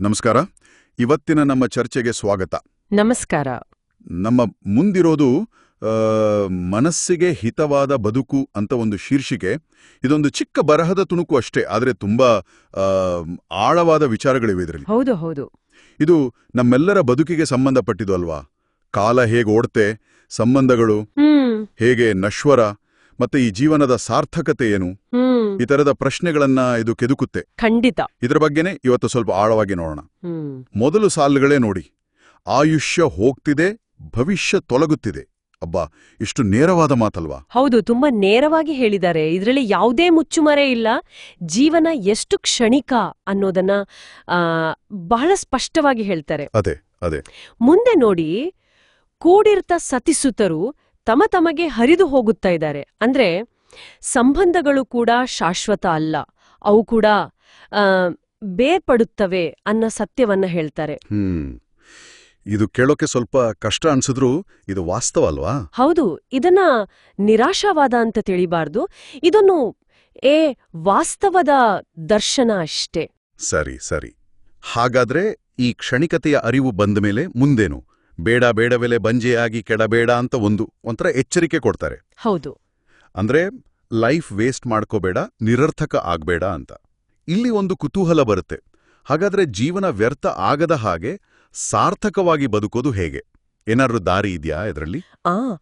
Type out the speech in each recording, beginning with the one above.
ನಮಸ್ಕಾರ. ಇವತ್ತಿನ ನಮ್ಮ ಚರ್ಚೆಗೆ ಸ್ವಾಗತ. ನಮಸ್ಕಾರ. ನಮ್ಮ ಮುಂದಿರೋದು ಮನಸ್ಸಿಗೆ ಹಿತವಾದ ಬದುಕು ಅಂತ ಒಂದು ಶೀರ್ಷಿಕೆ. ಇದೊಂದು ಚಿಕ್ಕ ಬರಹದ ತುಣುಕು ಅಷ್ಟೇ ಆದರೆ ತುಂಬಾ ಆಳವಾದ ವಿಚಾರಗಳಿವೆ ಇದರಲ್ಲಿ. ಹೌದು ಹೌದು. ಇದು ನಮ್ಮೆಲ್ಲರ ಬದುಕಿಗೆ ಸಂಬಂಧಪಟ್ಟಿದ್ದು ಅಲ್ವಾ? ಕಾಲ ಹೇಗೆ ಓಡ್ತೆ ಸಂಬಂಧಗಳು ಹೇಗೆ ನಶ್ವರ ಮತ್ತೆ ಈ ಜೀವನದ ಸಾರ್ಥಕತೆ ಏನು? ಈ ತರದ ಪ್ರಶ್ನೆಗಳನ್ನ ಇದು ಕೆದುಕುತ್ತೆ. ಖಂಡಿತ. ಇದರ ಬಗ್ಗೆನೇ ಇವತ್ತು ಸ್ವಲ್ಪ ಆಳವಾಗಿ ನೋಡೋಣ. ಮೊದಲು ಸಾಲುಗಳೇ ನೋಡಿ. ಆಯುಷ್ಯ ಹೋಗ್ತಿದೆ ಭವಿಷ್ಯ ತೊಲಗುತ್ತಿದೆ. ಅಬ್ಬಾ ಇಷ್ಟು ನೇರವಾದ ಮಾತಲ್ವಾ? ಹೌದು ತುಂಬಾ ನೇರವಾಗಿ ಹೇಳಿದ್ದಾರೆ. ಇದರಲ್ಲಿ ಯಾವುದೇ ಮುಚ್ಚುಮರೆ ಇಲ್ಲ. ಜೀವನ ಎಷ್ಟು ಕ್ಷಣಿಕ ಅನ್ನೋದನ್ನ ಬಹಳ ಸ್ಪಷ್ಟವಾಗಿ ಹೇಳ್ತಾರೆ. ಅದೇ ಅದೇ. ಮುಂದೆ ನೋಡಿ ಕೂಡಿರ್ತ ಸತಿಸುತ್ತರು ತಮ ತಮಗೆ ಹರಿದು ಹೋಗುತ್ತಾ ಇದ್ದಾರೆ. ಅಂದ್ರೆ ಸಂಬಂಧಗಳು ಕೂಡ ಶಾಶ್ವತ ಅಲ್ಲ. ಅವು ಕೂಡ ಬೇರ್ಪಡುತ್ತವೆ ಅನ್ನೋ ಸತ್ಯವನ್ನ ಹೇಳ್ತಾರೆ. ಇದು ಕೇಳೋಕೆ ಸ್ವಲ್ಪ ಕಷ್ಟ ಅನ್ಸಿದ್ರು ಇದು ವಾಸ್ತವ ಅಲ್ವಾ? ಹೌದು. ಇದನ್ನ ನಿರಾಶಾವಾದ ಅಂತ ತಿಳಿಬಾರ್ದು. ಇದನ್ನು ಏ ವಾಸ್ತವದ ದರ್ಶನ ಅಷ್ಟೇ. ಸರಿ ಸರಿ. ಹಾಗಾದ್ರೆ ಈ ಕ್ಷಣಿಕತೆಯ ಅರಿವು ಬಂದ ಮೇಲೆ ಮುಂದೇನು? ಬೇಡ ಬೇಡವೆಲೆ ಬಂಜೆಯಾಗಿ ಕೆಡಬೇಡ ಅಂತ ಒಂದು ಒಂಥರ ಎಚ್ಚರಿಕೆ ಕೊಡ್ತಾರೆ. ಹೌದು. ಅಂದ್ರೆ ಲೈಫ್ ವೇಸ್ಟ್ ಮಾಡ್ಕೋಬೇಡ ನಿರರ್ಥಕ ಆಗ್ಬೇಡ ಅಂತ. ಇಲ್ಲಿ ಒಂದು ಕುತೂಹಲ ಬರುತ್ತೆ. ಹಾಗಾದ್ರೆ ಜೀವನ ವ್ಯರ್ಥ ಆಗದ ಹಾಗೆ ಸಾರ್ಥಕವಾಗಿ ಬದುಕೋದು ಹೇಗೆ? ಏನಾದ್ರೂ ದಾರಿ ಇದೆಯಾ ಇದರಲ್ಲಿ ಆ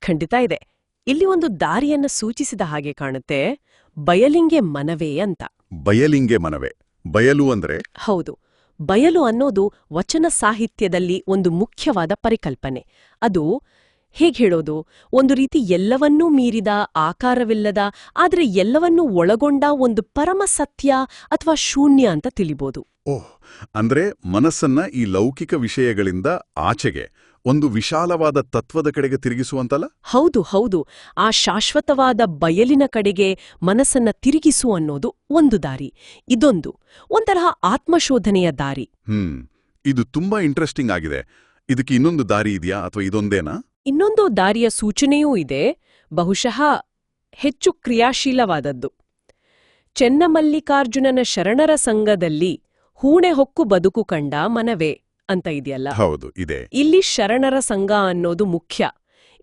ಖಂಡಿತ ಇದೆ. ಇಲ್ಲಿ ಒಂದು ದಾರಿಯನ್ನ ಸೂಚಿಸಿದ ಹಾಗೆ ಕಾಣುತ್ತೆ ಬಯಲಿಂಗೆ ಮನವೇ ಅಂತ. ಬಯಲಿಂಗೆ ಮನವೇ. ಬಯಲು ಅಂದ್ರೆ? ಹೌದು. ಬಯಲು ಅನ್ನೋದು ವಚನ ಸಾಹಿತ್ಯದಲ್ಲಿ ಒಂದು ಮುಖ್ಯವಾದ ಪರಿಕಲ್ಪನೆ. ಅದು ಹೇಗೆ ಹೇಳೋದು? ಒಂದು ರೀತಿ ಎಲ್ಲವನ್ನೂ ಮೀರಿದ ಆಕಾರವಿಲ್ಲದ, ಆದರೆ ಎಲ್ಲವನ್ನೂ ಒಳಗೊಂಡ ಒಂದು ಪರಮ ಸತ್ಯ ಅಥವಾ ಶೂನ್ಯ ಅಂತ ತಿಳಿಬೋದು. ಓಹ್, ಅಂದ್ರೆ ಮನಸ್ಸನ್ನ ಈ ಲೌಕಿಕ ವಿಷಯಗಳಿಂದ ಆಚೆಗೆ ಒಂದು ವಿಶಾಲವಾದ ತತ್ವದ ಕಡೆಗೆ ತಿರುಗಿಸುವಂತಲ್ಲ? ಹೌದು ಹೌದು. ಆ ಶಾಶ್ವತವಾದ ಬಯಲಿನ ಕಡೆಗೆ ಮನಸ್ಸನ್ನ ತಿರುಗಿಸು ಅನ್ನೋದು ಒಂದು ದಾರಿ. ಇದೊಂದು. ಒಂತರಹ ಆತ್ಮಶೋಧನೆಯ ದಾರಿ. ಹ್ಮ್. ಇದು ತುಂಬಾ ಇಂಟ್ರೆಸ್ಟಿಂಗ್ ಆಗಿದೆ. ಇದಕ್ಕೆ ಇನ್ನೊಂದು ದಾರಿ ಇದೆಯಾ ಅಥವಾ ಇದೊಂದೇನಾ? ಇನ್ನೊಂದು ದಾರಿಯ ಸೂಚನೆಯೂ ಇದೆ. ಬಹುಶಃ ಹೆಚ್ಚು ಕ್ರಿಯಾಶೀಲವಾದದ್ದು. ಚೆನ್ನಮಲ್ಲಿಕಾರ್ಜುನನ ಶರಣರ ಸಂಘದಲ್ಲಿ ಹೂಣೆ ಹೊಕ್ಕು ಬದುಕು ಕಂಡ ಮನವೇ. ಅಂತ ಇದೆಯಲ್ಲ? ಹೌದು ಇದೆ. ಇಲ್ಲಿ ಶರಣರ ಸಂಘ ಅನ್ನೋದು ಮುಖ್ಯ.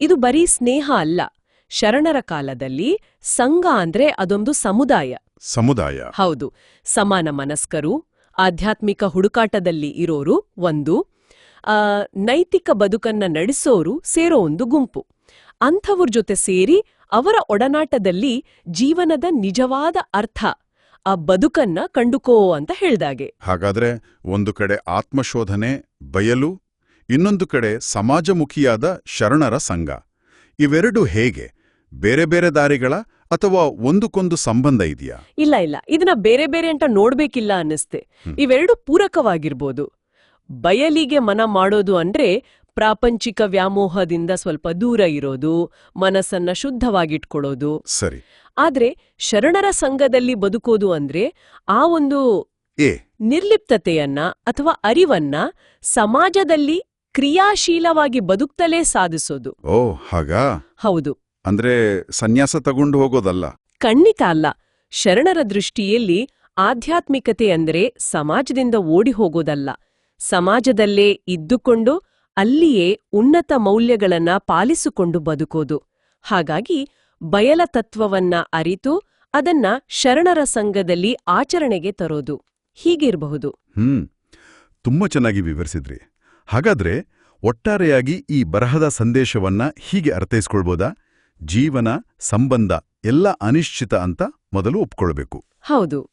ಇದು ಬರೀ ಸ್ನೇಹ ಅಲ್ಲ. ಶರಣರ ಕಾಲದಲ್ಲಿ ಸಂಘ ಅಂದ್ರೆ ಅದೊಂದು ಸಮುದಾಯ. ಸಮುದಾಯ. ಹೌದು. ಸಮಾನ ಮನಸ್ಕರು ಆಧ್ಯಾತ್ಮಿಕ ಹುಡುಕಾಟದಲ್ಲಿ ಇರೋರು ಒಂದು ಆ, ನೈತಿಕ ಬದುಕನ್ನ ನಡೆಸೋರು ಸೇರೋ ಒಂದು ಗುಂಪು. ಅಂಥವ್ರ ಜೊತೆ ಸೇರಿ ಅವರ ಒಡನಾಟದಲ್ಲಿ ಜೀವನದ ನಿಜವಾದ ಅರ್ಥ. ಆ ಬದುಕನ್ನ ಕಂಡುಕೋ ಅಂತ ಹೇಳ್ದಾಗೆ ಹಾಗಾದ್ರೆ ಒಂದು ಕಡೆ ಆತ್ಮಶೋಧನೆ ಬಯಲು ಇನ್ನೊಂದು ಕಡೆ ಸಮಾಜಮುಖಿಯಾದ ಶರಣರ ಸಂಘ. ಇವೆರಡು ಹೇಗೆ? ಬೇರೆ ಬೇರೆ ದಾರಿಗಳ ಅಥವಾ ಒಂದಕ್ಕೊಂದು ಸಂಬಂಧ ಇದೆಯಾ? ಇಲ್ಲ ಇಲ್ಲ. ಇದನ್ನ ಬೇರೆ ಬೇರೆ ಅಂತ ನೋಡ್ಬೇಕಿಲ್ಲ ಅನ್ನಿಸ್ತೆ. ಇವೆರಡು ಪೂರಕವಾಗಿರ್ಬೋದು. ಬಯಲಿಗೆ ಮನ ಮಾಡೋದು ಅಂದ್ರೆ ಪ್ರಾಪಂಚಿಕ ವ್ಯಾಮೋಹದಿಂದ ಸ್ವಲ್ಪ ದೂರ ಇರೋದು ಮನಸ್ಸನ್ನ ಶುದ್ಧವಾಗಿಟ್ಕೊಳ್ಳೋದು ಸರಿ. ಆದ್ರೆ ಶರಣರ ಸಂಘದಲ್ಲಿ ಬದುಕೋದು ಅಂದ್ರೆ ಆ ಒಂದು ನಿರ್ಲಿಪ್ತತೆಯನ್ನ ಅಥವಾ ಅರಿವನ್ನ ಸಮಾಜದಲ್ಲಿ ಕ್ರಿಯಾಶೀಲವಾಗಿ ಬದುಕ್ತಲೇ ಸಾಧಿಸೋದು. ಓ ಹಾಗಾ? ಹೌದು. ಅಂದ್ರೆ ಸನ್ಯಾಸ ತಗೊಂಡು ಹೋಗೋದಲ್ಲ? ಖಂಡಿತ ಅಲ್ಲ. ಶರಣರ ದೃಷ್ಟಿಯಲ್ಲಿ ಆಧ್ಯಾತ್ಮಿಕತೆ ಅಂದ್ರೆ ಸಮಾಜದಿಂದ ಓಡಿ ಹೋಗೋದಲ್ಲ. ಸಮಾಜದಲ್ಲೇ ಇದ್ದುಕೊಂಡು ಅಲ್ಲಿಯೇ ಉನ್ನತ ಮೌಲ್ಯಗಳನ್ನ ಪಾಲಿಸಿಕೊಂಡು ಬದುಕೋದು. ಹಾಗಾಗಿ ಬಯಲ ತತ್ವವನ್ನ ಅರಿತು ಅದನ್ನ ಶರಣರ ಸಂಘದಲ್ಲಿ ಆಚರಣೆಗೆ ತರೋದು. ಹೀಗಿರಬಹುದು. ಹ್ಮ್. ತುಂಬಾ ಚೆನ್ನಾಗಿ ವಿವರಿಸಿದ್ರಿ. ಹಾಗಾದ್ರೆ ಒಟ್ಟಾರೆಯಾಗಿ ಈ ಬರಹದ ಸಂದೇಶವನ್ನ ಹೀಗೆ ಅರ್ಥೈಸ್ಕೊಳ್ಬೋದಾ? ಜೀವನ ಸಂಬಂಧ ಎಲ್ಲ ಅನಿಶ್ಚಿತ ಅಂತ ಮೊದಲು ಒಪ್ಕೊಳ್ಬೇಕು. ಹೌದು.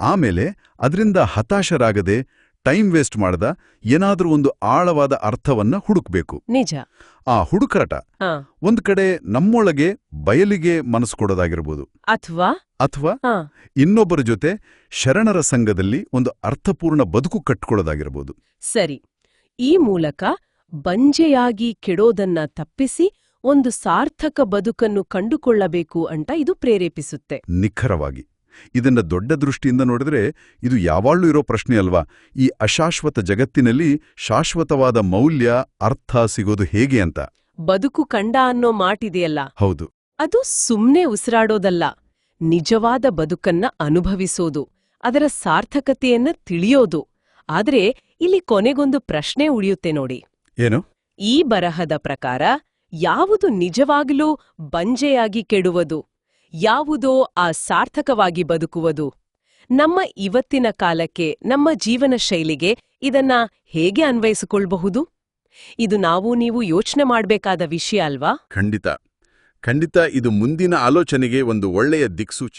ಆಮೇಲೆ ಅದರಿಂದ ಹತಾಶರಾಗದೆ ಟೈಮ್ ವೇಸ್ಟ್ ಮಾಡದ ಏನಾದ್ರೂ ಒಂದು ಆಳವಾದ ಅರ್ಥವನ್ನ ಹುಡುಕ್ಬೇಕು. ನಿಜ. ಆ ಹುಡುಕಾಟ ಒಂದು ಕಡೆ ನಮ್ಮೊಳಗೆ ಬಯಲಿಗೆ ಮನಸ್ಸು ಕೊಡೋದಾಗಿರ್ಬೋದು. ಅಥವಾ? ಅಥವಾ? ಇನ್ನೊಬ್ಬರ ಜೊತೆ ಶರಣರ ಸಂಘದಲ್ಲಿ ಒಂದು ಅರ್ಥಪೂರ್ಣ ಬದುಕು ಕಟ್ಕೊಳ್ಳೋದಾಗಿರ್ಬೋದು. ಸರಿ. ಈ ಮೂಲಕ ಬಂಜೆಯಾಗಿ ಕೆಡೋದನ್ನ ತಪ್ಪಿಸಿ ಒಂದು ಸಾರ್ಥಕ ಬದುಕನ್ನು ಕಂಡುಕೊಳ್ಳಬೇಕು ಅಂತ ಇದು ಪ್ರೇರೇಪಿಸುತ್ತೆ. ನಿಖರವಾಗಿ. ಇದನ್ನ ದೊಡ್ಡ ದೃಷ್ಟಿಯಿಂದ ನೋಡಿದ್ರೆ ಇದು ಯಾವಾಗ್ಲೂ ಇರೋ ಪ್ರಶ್ನೆ ಅಲ್ವಾ? ಈ ಅಶಾಶ್ವತ ಜಗತ್ತಿನಲ್ಲಿ ಶಾಶ್ವತವಾದ ಮೌಲ್ಯ ಅರ್ಥ ಸಿಗೋದು ಹೇಗೆ ಅಂತ. ಬದುಕು ಕಂಡ ಅನ್ನೋ ಮಾಟಿದೆಯಲ್ಲ. ಹೌದು. ಅದು ಸುಮ್ನೆ ಉಸಿರಾಡೋದಲ್ಲ. ನಿಜವಾದ ಬದುಕನ್ನ ಅನುಭವಿಸೋದು ಅದರ ಸಾರ್ಥಕತೆಯನ್ನ ತಿಳಿಯೋದು. ಆದ್ರೆ ಇಲ್ಲಿ ಕೊನೆಗೊಂದು ಪ್ರಶ್ನೆ ಉಳಿಯುತ್ತೆ ನೋಡಿ. ಏನು? ಈ ಬರಹದ ಪ್ರಕಾರ ಯಾವುದು ನಿಜವಾಗಲೂ ಬಂಜೆಯಾಗಿ ಕೆಡುವುದು? ಯಾವುದೋ ಆ ಸಾರ್ಥಕವಾಗಿ ಬದುಕುವುದು. ನಮ್ಮ ಇವತ್ತಿನ ಕಾಲಕ್ಕೆ, ನಮ್ಮ ಜೀವನ ಶೈಲಿಗೆ ಇದನ್ನ ಹೇಗೆ ಅನ್ವಯಿಸಿಕೊಳ್ಬಹುದು? ಇದು ನಾವು, ನೀವು ಯೋಚನೆ ಮಾಡಬೇಕಾದ ವಿಷಯ ಅಲ್ವಾ? ಖಂಡಿತ. ಖಂಡಿತ ಇದು ಮುಂದಿನ ಆಲೋಚನೆಗೆ ಒಂದು ಒಳ್ಳೆಯ ದಿಕ್ಸೂಚಿ.